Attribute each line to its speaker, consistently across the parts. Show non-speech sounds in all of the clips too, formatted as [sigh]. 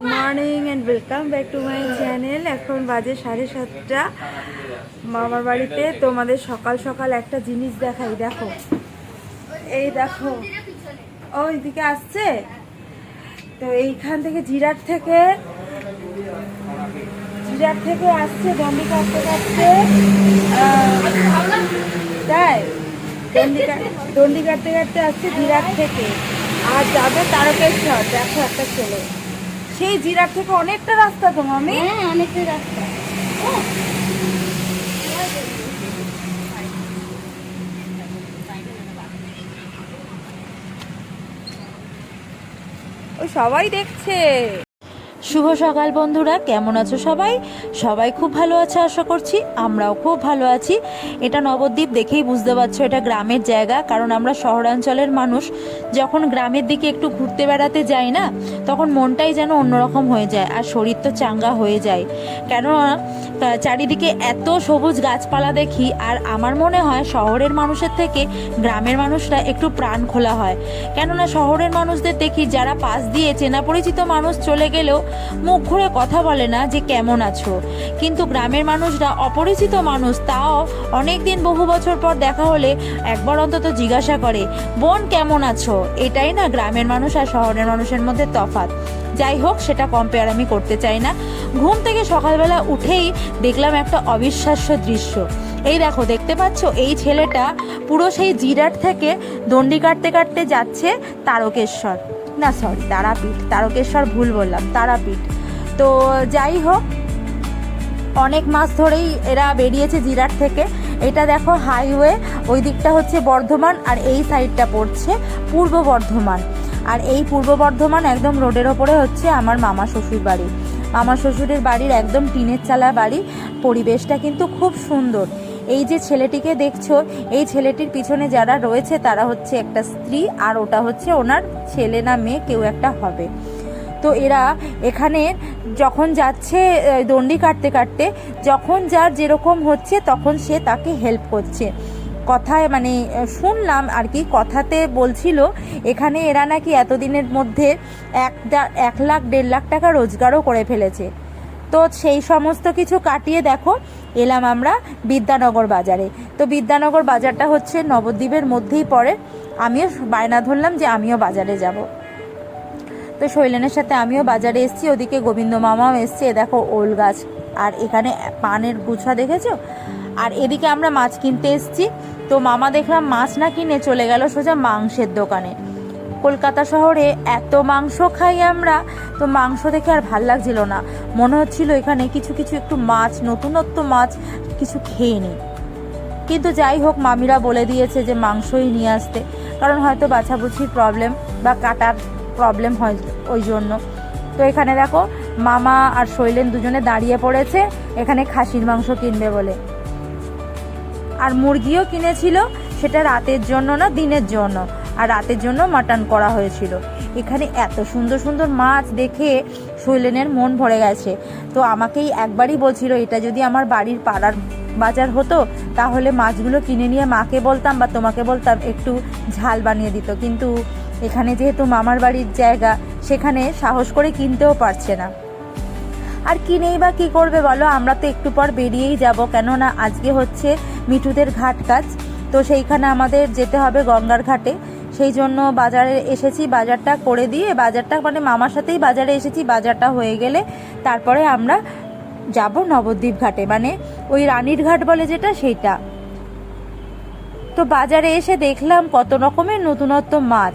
Speaker 1: Morning and welcome back to my channel এখন বাজে সাড়ে সাতটা। মামার বাড়িতে তোমাদের সকাল সকাল একটা জিনিস দেখাই, দেখো। এই দেখো ওই দিকে আসছে? তো এইখান থেকে জিরাট থেকে জিরাট থেকে আসছে দণ্ডি কাটতে কাটতে তাই দণ্ডি দণ্ডি কাটতে কাটতে আসছে জিরাট থেকে। আর যাবে তারকেশ্বর, দেখো একটা ছেলে। সেই জিরার থেকে অনেকটা রাস্তা তো মামি?
Speaker 2: অনেকটা অনেকটাই রাস্তা।
Speaker 1: ওই সবাই দেখছে।
Speaker 3: শুভ সকাল বন্ধুরা, কেমন আছো সবাই? সবাই খুব ভালো আছে আশা করছি, আমরাও খুব ভালো আছি। এটা নবদ্বীপ দেখেই বুঝতে পারছ, এটা গ্রামের জায়গা, কারণ আমরা শহরাঞ্চলের মানুষ। যখন গ্রামের দিকে একটু ঘুরতে বেড়াতে যাই না, তখন মনটাই যেন অন্যরকম হয়ে যায়, আর শরীর তো চাঙ্গা হয়ে যায়। কেননা চারিদিকে এত সবুজ গাছপালা দেখি, আর আমার মনে হয় শহরের মানুষের থেকে গ্রামের মানুষরা একটু প্রাণ খোলা হয়। কেননা, শহরের মানুষদের দেখি যারা পাশ দিয়ে চেনা পরিচিত মানুষ চলে গেলেও মুখ ঘুরে কথা বলে না যে কেমন আছো। কিন্তু গ্রামের মানুষরা অপরিচিত মানুষ, তাও অনেক দিন বহু বছর পর দেখা হলে একবার অন্তত জিজ্ঞাসা করে, বোন, কেমন আছো? এটাই না গ্রামের মানুষ আর শহরের মানুষের মধ্যে তফাৎ। যাই হোক, সেটা কম্পেয়ার আমি করতে চাই না। ঘুম থেকে সকালবেলা উঠেই দেখলাম একটা অবিশ্বাস্য দৃশ্য। এই দেখো, দেখতে পাচ্ছ? এই ছেলেটা পুরো সেই জিরাট থেকে দণ্ডি কাটতে কাটতে যাচ্ছে তারকেশ্বর। না সরি তারাপীঠ, তারকেশ্বর ভুল বললাম, তারাপীঠ। তো যাই হোক, অনেক মাস ধরেই এরা বেরিয়েছে জিরাট থেকে। এটা দেখো হাইওয়ে, ওই দিকটা হচ্ছে বর্ধমান আর এই সাইডটা পড়ছে পূর্ব বর্ধমান। আর এই পূর্ব বর্ধমান একদম রোডের ওপরে হচ্ছে আমার মামা শ্বশুর বাড়ি। মামা শ্বশুরের বাড়ির একদম টিনের চালা বাড়ি, পরিবেশটা কিন্তু খুব সুন্দর। এই যে ছেলেটিকে দেখছ, এই ছেলেটির পিছনে যারা রয়েছে তারা হচ্ছে একটা স্ত্রী আর ওটা হচ্ছে ওনার ছেলে না মেয়ে, কেউ একটা হবে। তো এরা এখানে যখন যাচ্ছে দণ্ডি কাটতে কাটতে, যখন যার যেরকম হচ্ছে তখন সে তাকে হেল্প করছে। কথায় মানে শুনলাম আর কি, কথাতে বলছিল, এখানে এরা নাকি এতদিনের মধ্যে এক এক লাখ, দেড় লাখ টাকা রোজগারও করে ফেলেছে। তো সেই সমস্ত কিছু কাটিয়ে দেখো, এলাম আমরা বিদ্যানগর বাজারে। তো বিদ্যানগর বাজারটা হচ্ছে নবদ্বীপের মধ্যেই পড়ে। আমিও বায়না ধরলাম যে আমিও বাজারে যাব। তো শৈলেনের সাথে আমিও বাজারে এসেছি, ওদিকে গোবিন্দ মামাও এসছে দেখো ওল গাছ। আর এখানে পানের গুছা দেখেছ? আর এদিকে আমরা মাছ কিনতে এসেছি। তো মামা দেখলাম মাছ না কিনে চলে গেল সোজা মাংসের দোকানে। কলকাতা শহরে এত মাংস খাই আমরা, তো মাংস দেখে আর ভালো লাগছিল না। মনে হচ্ছিল এখানে কিছু কিছু একটু মাছ, নতুনত্ব মাছ কিছু খেয়ে নিই। কিন্তু যাই হোক, মামিরা বলে দিয়েছে যে মাংসই নিয়ে আসতে, কারণ হয়তো বাছাবুছির প্রবলেম বা কাটার প্রবলেম হয় ওই জন্য। তো এখানে দেখো, মামা আর শৈলেন দুজনে দাঁড়িয়ে পড়েছে, এখানে খাসির মাংস কিনবে বলে। আর মুরগিও কিনেছিল, সেটা রাতের জন্য না, দিনের জন্য। আর রাতের জন্য মাটন করা হয়েছিল। এখানে এত সুন্দর সুন্দর মাছ দেখে শৈলেনের মন ভরে গেছে। তো আমাকেই একবারই বলছিল, এটা যদি আমার বাড়ির পাড়ার বাজার হতো, তাহলে মাছগুলো কিনে নিয়ে মাকে বলতাম বা তোমাকে বলতাম, একটু ঝাল বানিয়ে দিত। কিন্তু এখানে যেহেতু মামার বাড়ির জায়গা, সেখানে সাহস করে কিনতেও পারছে না। আর কিনেই বা কি করবে বলো? আমরা তো একটু পর বেরিয়েই যাব। কেননা আজকে হচ্ছে মিঠুদের ঘাট কাজ। তো সেইখানে আমাদের যেতে হবে গঙ্গার ঘাটে। সেই জন্য বাজারে এসেছি, বাজারটা করে দিয়ে বাজারটা মানে মামার সাথেই বাজারে এসেছি, বাজারটা হয়ে গেলে তারপরে আমরা যাব নবদ্বীপ ঘাটে মানে ওই রানীর ঘাট বলে যেটা সেইটা। তো বাজারে এসে দেখলাম কত রকমের নতুনত্ব মাছ।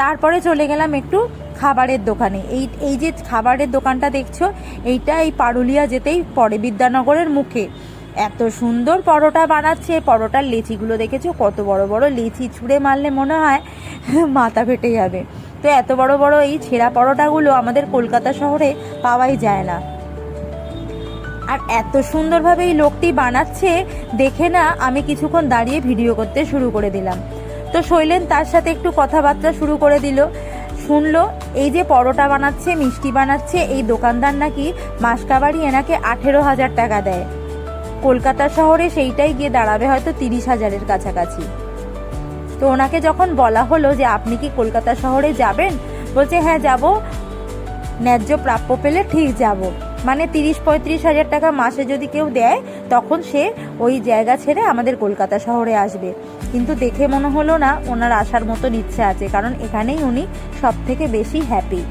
Speaker 3: তারপরে চলে গেলাম একটু খাবারের দোকানে। এই এই যে খাবারের দোকানটা দেখছ, এইটা এই পারুলিয়া যেতেই পড়ে বিদ্যানগরের মুখে। এত সুন্দর পরোটা বানাচ্ছে, পরোটার লেচিগুলো দেখেছ? কত বড় বড় লেচি ছুঁড়ে মারলে মনে হয় [laughs] মাথা ফেটে যাবে। তো এত বড় বড় এই ছেঁড়া পরোটাগুলো আমাদের কলকাতা শহরে পাওয়াই যায় না। আর এত সুন্দরভাবে এই লোকটি বানাচ্ছে, দেখে না আমি কিছুক্ষণ দাঁড়িয়ে ভিডিও করতে শুরু করে দিলাম। তো শৈলেন তার সাথে একটু কথাবার্তা শুরু করে দিল। শুনলো, এই যে পরোটা বানাচ্ছে, মিষ্টি বানাচ্ছে, এই দোকানদার নাকি মাসকাবাড়ি এনাকে আঠেরো হাজার টাকা দেয়। কলকাতা শহরে সেইটাই গিয়ে দাঁড়াবে হয়তো তিরিশ হাজারের কাছাকাছি। তো ওনাকে যখন বলা হলো যে আপনি কি কলকাতা শহরে যাবেন? বলছে হ্যাঁ যাব।
Speaker 4: ন্যায্য প্রাপ্য পেলে ঠিক যাব। মানে তিরিশ পঁয়ত্রিশ হাজার টাকা মাসে যদি কেউ দেয়, তখন সে ওই জায়গা ছেড়ে আমাদের কলকাতা শহরে আসবে। কিন্তু দেখে মনে হলো না, ওনার আসার মতন ইচ্ছে আছে, কারণ এখানেই উনি সব থেকে বেশি হ্যাপি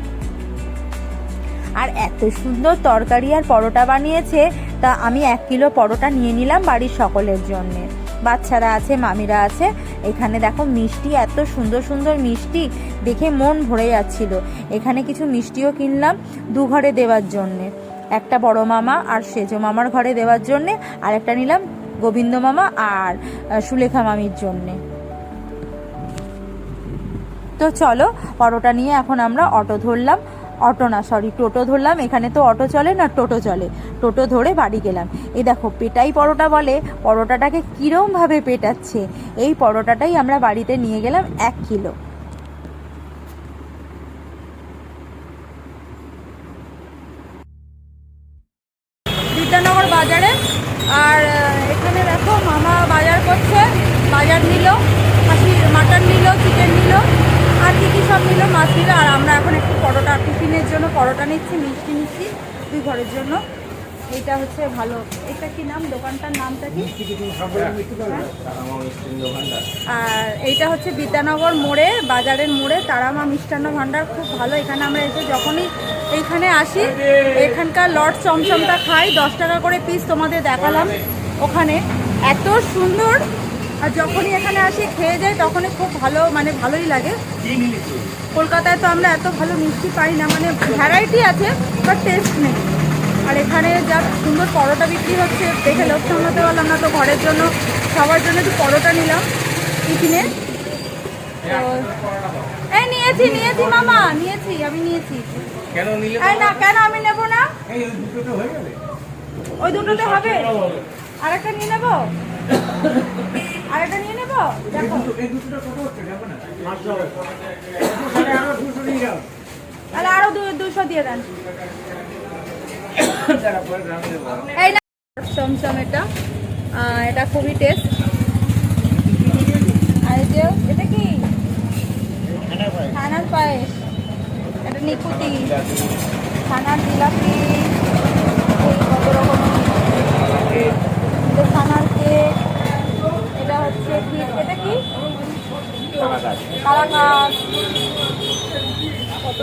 Speaker 4: আর এত সুন্দর তরকারি আর পরোটা বানিয়েছে তা আমি এক কিলো পরোটা নিয়ে নিলাম বাড়ির সকলের জন্যে। বাচ্চারা আছে, মামিরা আছে। এখানে দেখো মিষ্টি, এত সুন্দর সুন্দর মিষ্টি। দেখে মন ভরে যাচ্ছিল। এখানে কিছু মিষ্টিও কিনলাম দু ঘরে দেওয়ার জন্যে। একটা বড় মামা আর সেজো মামার ঘরে দেওয়ার জন্যে। আর একটা নিলাম গোবিন্দ মামা আর সুলেখা মামির জন্যে। তো চলো, পরোটা নিয়ে এখন আমরা অটো ধরলাম। অটো না সরি টোটো ধরলাম, এখানে তো অটো চলে না টোটো চলে? টোটো ধরে বাড়ি গেলাম। এ দেখো, পেটাই পরোটা বলে, পরোটাটাকে কীরমভাবে পেটাচ্ছে? এই পরোটাটাই আমরা বাড়িতে নিয়ে গেলাম এক কিলো।
Speaker 3: বিদ্যানগর বাজারে, আর এখানে দেখো, মামা বাজার করছে, বাজার নিল মাটন নিল চিকেন নিল। আর কী কী সব নিল? মাছ নিল। আর আমরা এখন একটু পরোটা টিফিনের জন্য পরোটা নিচ্ছি মিষ্টি নিচ্ছি দুই ঘরের জন্য। এইটা হচ্ছে ভালো। এটা কি নাম? দোকানটার নামটা কি? আর এইটা হচ্ছে বিদ্যানগর মোড়ে বাজারের মোড়ে তারামা মিষ্টান্ন ভাণ্ডার খুব ভালো। এখানে আমরা এসে যখনই এইখানে আসি এখানকার লট চমচমটা খাই। দশ টাকা করে পিস তোমাদের দেখালাম। ওখানে এত সুন্দর আর যখনই এখানে আসি খেয়ে যাই তখনই খুব ভালো মানে ভালোই লাগে। কলকাতায় তো আমরা এত ভালো মিষ্টি পাই না মানে ভ্যারাইটি আছে বাট টেস্ট নেই। আর এখানে যা সুন্দর পরোটা বিক্রি হচ্ছে দেখে লোক সামলাতে পারলাম না তো ঘরের জন্য সবার জন্য একটু পরোটা নিলাম টিফিনে। তো এই নিয়েছি নিয়েছি মামা নিয়েছি আমি নিয়েছি।
Speaker 2: কেন
Speaker 3: না কেন আমি নেব না?
Speaker 2: হয়ে
Speaker 3: ওই দুটোতে হবে। আরেকটা নিয়ে নেব? আরেকটা নিয়ে নেব? দেখো।
Speaker 2: এই দুটোটা কত হচ্ছে না? তাহলে আরও দুশো নিয়ে যাও।
Speaker 3: তাহলে আরও দু- দুশো দিয়ে দেন। এই না চমচম এটা। এটা খুবই টেস্ট আর এটা কি? ছানার পায়েস। এটা নিকুতি। ছানার জিলাপি। কত রকম এটা হচ্ছে কি? এটা কি? কালাকাস কত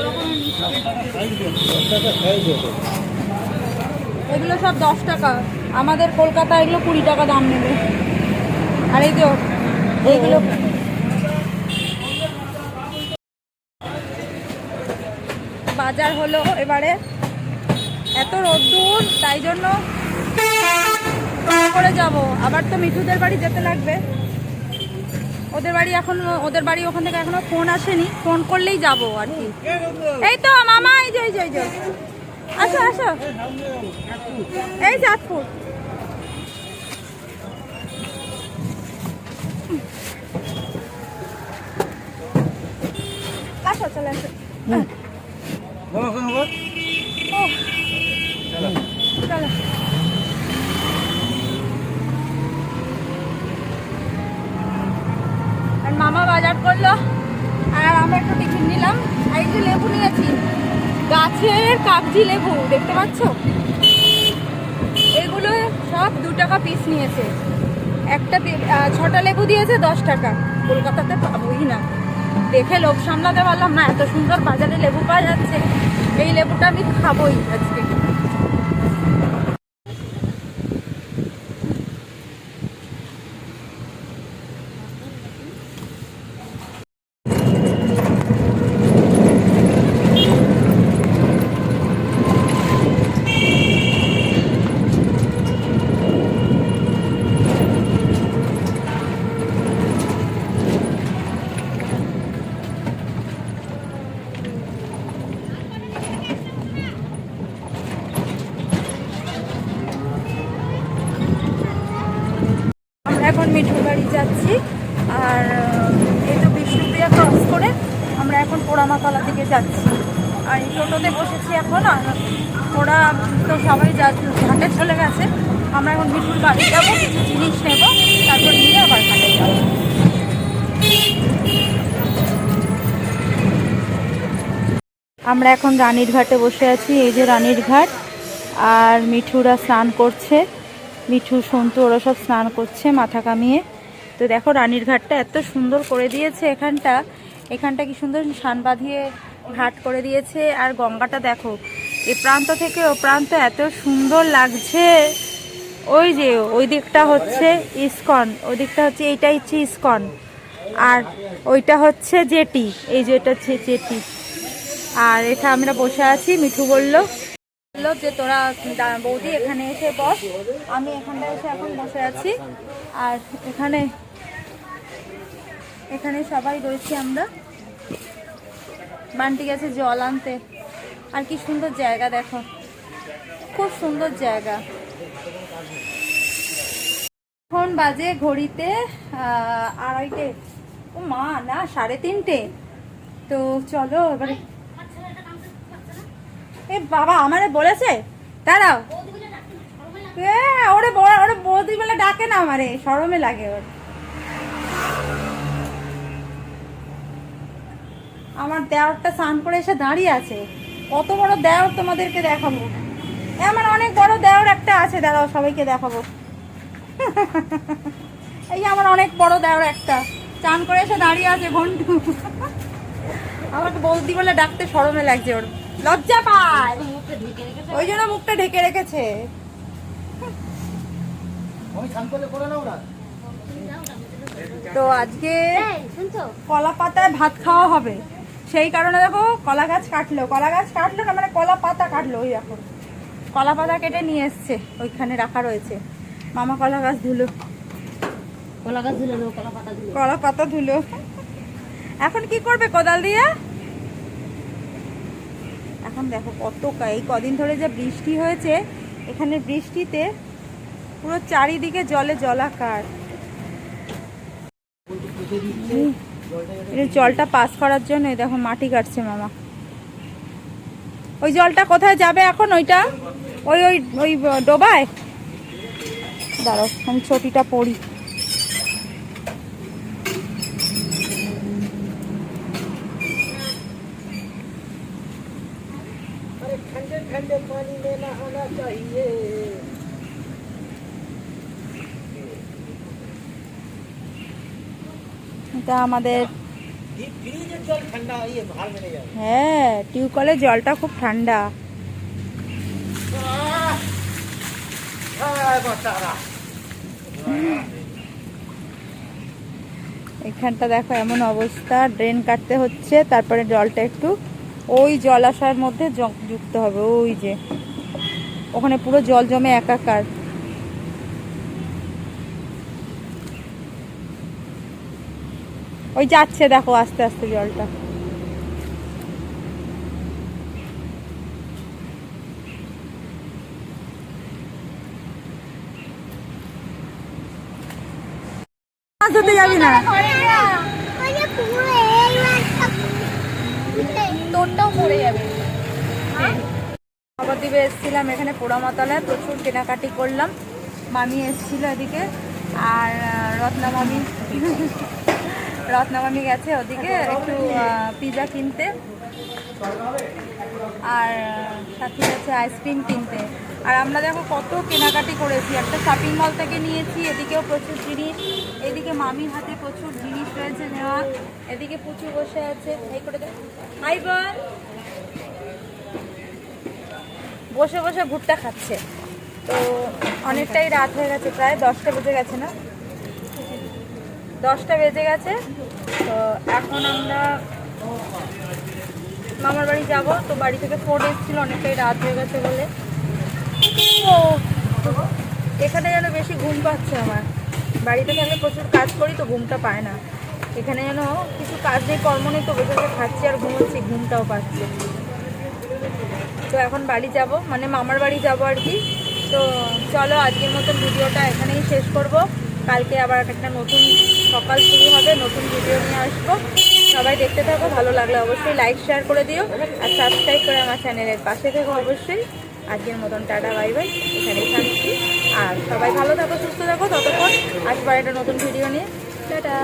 Speaker 3: এগুলো সব দশ টাকা। আমাদের কলকাতা এগুলো কুড়ি টাকা দাম নেবে। আর এই যে এইগুলো বাজার হলো এবারে। এত রোদ্দুর তাই জন্য করে যাব। আবার তো মিঠুদের বাড়ি যেতে লাগবে। ওদের বাড়ি এখন ওদের বাড়ি ওখান থেকে এখনও ফোন আসেনি। ফোন করলেই যাব আর কি। এই তো মামা এই যে এই যে এই যে। আসো আসো। এই চাঁদপুর আসো। চলে আসো। চলো আর মামা বাজার আর আমরা একটু টিফিন নিলাম। আর যে লেবু নিয়েছি, গাছের কাগজি লেবু, দেখতে পাচ্ছ? এগুলো সব দু টাকা পিস নিয়েছে। একটা ছটা লেবু দিয়েছে, দশ টাকা। কলকাতাতে পাবোই না। দেখে লোভ সামলাতে পারলাম না, এত সুন্দর বাজারে লেবু পাওয়া যাচ্ছে। এই লেবুটা আমি খাবোই আজকে আমরা এখন মিঠুর বাড়ি যাচ্ছি আর আহ, এই তো বিষ্ণুপ্রিয়া ক্রস করে আমরা এখন পোড়ামাতলা দিকে যাচ্ছি আর এই টোটোতে বসেছি এখন, আর ওরা তো সবাই যা ঘাটে চলে গেছে। আমরা এখন মিঠুর বাড়ি যাব, কিছু জিনিস নেব, তারপর নিয়ে আবার ঘাটে আমরা এখন রানীর ঘাটে বসে আছি, এই যে রানীর ঘাট, আর মিঠুরা স্নান করছে। মিঠু, সন্তু, ওরা সব স্নান করছে মাথা কামিয়ে। তো দেখো, রানীর ঘাটটা এত সুন্দর করে দিয়েছে এখানটা। এখানটা কি সুন্দর সান বাঁধিয়ে ঘাট করে দিয়েছে। আর গঙ্গাটা দেখো, এ প্রান্ত থেকে ও প্রান্ত এত সুন্দর লাগছে। ওই যে, ওই দিকটা হচ্ছে ইস্কন, ওই দিকটা হচ্ছে, এইটা হচ্ছে ইস্কন। আর ওইটা হচ্ছে জেটি, এই যে এটা হচ্ছে জেটি। আর এটা আমরা বসে আছি, মিঠু বলল, বলল যে তোরা বৌদি এখানে এসে বস, আমি এখানটা এসে এখন বসে আছি। আর এখানে এখানে সবাই রয়েছি আমরা। বান্টি গেছে জল আনতে। আর কি সুন্দর জায়গা দেখো। খুব সুন্দর জায়গা। এখন বাজে ঘড়িতে আড়াইটে। ও মা, না, সাড়ে তিনটে। তো চলো এবারে এ বাবা, আমারে বলেছে? দাঁড়াও। ওরে ওরে বৌদি বলে ডাকে না আমারে। সরমে লাগে ওর। আমার দেওরটা স্নান করে এসে দাঁড়িয়ে আছে। কত বড় দেওর তোমাদেরকে দেখাবো? এ আমার অনেক বড় দেওর একটা আছে দাঁড়াও সবাইকে দেখাবো। [laughs] এই আমার অনেক বড় দেওর একটা। চান করে এসে দাঁড়িয়ে আছে ঘন্টু। [laughs] আমাকে বৌদি বলে ডাকতে সরমে লাগছে ওর। লজ্জা পায়। ওই জন্য মুখটা ঢেকে রেখেছে। তো আজকে কলা পাতায় ভাত খাওয়া হবে। সেই কারণে দেখো কলা গাছ কাটলো কলা গাছ কাটলো না মানে কলা পাতা কাটলো ওই এখন কলা পাতা কেটে নিয়ে এসছে ওইখানে রাখা রয়েছে। মামা কলা গাছ ধুলো।
Speaker 5: কলা গাছ ধুলো কলা পাতা ধুলো।
Speaker 3: কলা পাতা ধুলো। এখন কি করবে কোদাল দিয়ে? এখন দেখো কত এই কদিন ধরে যে বৃষ্টি হয়েছে এখানে বৃষ্টিতে পুরো চারিদিকে জলে জলাকার। জলটা পাস করার জন্য দেখো মাটি কাটছে মামা। ওই জলটা কোথায় যাবে এখন ওইটা? ওই ওই ওই ডোবায়? দাঁড়ো আমি ছটিটা পড়ি। এটা আমাদের হ্যাঁ টিউবকলের জলটা খুব ঠান্ডা। এখানটা দেখো এমন অবস্থা, ড্রেন কাটতে হচ্ছে, তারপরে জলটা একটু ওই জলাশয়ের মধ্যে যুক্ত হবে, ওই যে। ওখানে পুরো জল জমে একাকার। ওই যাচ্ছে দেখো আস্তে আস্তে জলটা। মাছ ধরতে যাবি না?
Speaker 5: তোরটাও পড়ে যাবে।
Speaker 3: নবদ্বীপে এসেছিলাম এখানে পোড়ামাতলায় প্রচুর কেনাকাটি করলাম। মামি এসেছিল এদিকে আর রত্না মামি। রত্না মামি গেছে ওদিকে একটু পিজা কিনতে। আর সাথে গেছে আইসক্রিম কিনতে। আর আমরা দেখো কত কেনাকাটি করেছি। একটা শপিং মল থেকে নিয়েছি, এদিকেও প্রচুর জিনিস। এদিকে মামির হাতে প্রচুর জিনিস রয়েছে নেওয়া। এদিকে পুচু বসে আছে। এই করে হাই বল। বসে বসে ভুট্টা খাচ্ছে। তো অনেকটাই রাত হয়ে গেছে, প্রায় দশটা বেজে গেছে না? দশটা বেজে গেছে, তো এখন আমরা মামার বাড়ি যাব। তো বাড়ি থেকে ফোন এসেছিল অনেকটাই রাত হয়ে গেছে বলে। ও, এখানে যেন বেশি ঘুম পাচ্ছে আমার। বাড়িতে থাকলে প্রচুর কাজ করি, তো ঘুমটা পায় না। এখানে যেন কিছু কাজ নেই, কর্ম নেই, তো বসে খাচ্ছি আর ঘুমোচ্ছি, ঘুমটাও পাচ্ছে। তো এখন বাড়ি যাব মানে মামার বাড়ি যাব আর কি। তো চলো, আজকের মতন ভিডিওটা এখানেই শেষ করব। কালকে আবার একটা নতুন সকাল শুরু হবে, নতুন ভিডিও নিয়ে আসব। সবাই দেখতে থাকো, ভালো লাগলে অবশ্যই লাইক শেয়ার করে দিও। আর সাবস্ক্রাইব করে আমার চ্যানেলের পাশে থেকো অবশ্যই। আজকের মতন টাটা বাই বাই এখানে থাকছি আর সবাই ভালো থাকো, সুস্থ থাকো, ততক্ষণ আসবার একটা নতুন ভিডিও নিয়ে। টাটা।